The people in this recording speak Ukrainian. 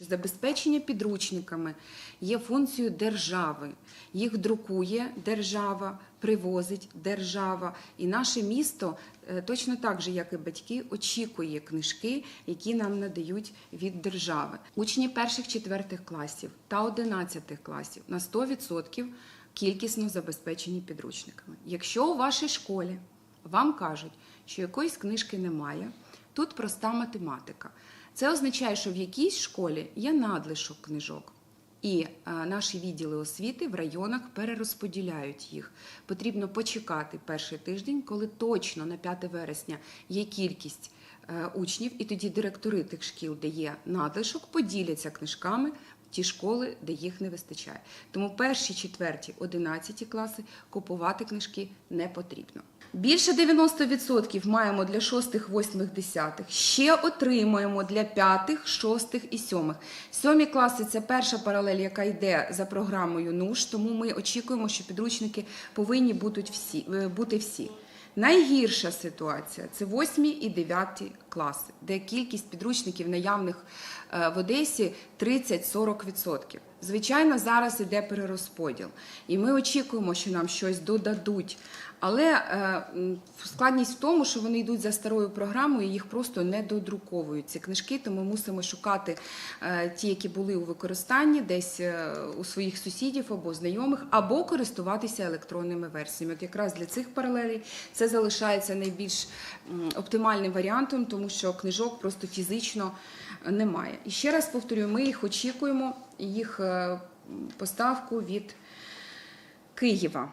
Забезпечення підручниками є функцією держави. Їх друкує держава, привозить держава. І наше місто е, точно так же, як і батьки, очікує книжки, які нам надають від держави. Учні перших четвертих класів та одинадцятих класів на 100% кількісно забезпечені підручниками. Якщо у вашій школі вам кажуть, що якоїсь книжки немає, тут проста математика. Це означає, що в якійсь школі є надлишок книжок. І е, наші відділи освіти в районах перерозподіляють їх. Потрібно почекати перший тиждень, коли точно на 5 вересня є кількість е, учнів, і тоді директори тих шкіл, де є надлишок, поділяться книжками ті школи, де їх не вистачає. Тому перші, четверті, одинадцяті класи купувати книжки не потрібно. Більше 90% маємо для 6, 8, 10. Ще отримуємо для 5, 6 і 7. Сьомі класи це перша паралель, яка йде за програмою НУШ, тому ми очікуємо, що підручники повинні будуть всі, е, бути всі. Найгірша ситуація це 8 і 9 класи, де кількість підручників наявних е, в Одесі 30-40%. Звичайно, зараз іде перерозподіл, і ми очікуємо, що нам щось додадуть. Але е, складність в тому, що вони йдуть за старою програмою, їх просто не додруковують ці книжки, тому мусимо шукати е, ті, які були у використанні, десь у своїх сусідів або знайомих, або користуватися електронними версіями. От якраз для цих паралелей це залишається найбільш оптимальним варіантом, тому що книжок просто фізично немає. І ще раз повторюю, ми їх очікуємо, їх е, поставку від Києва.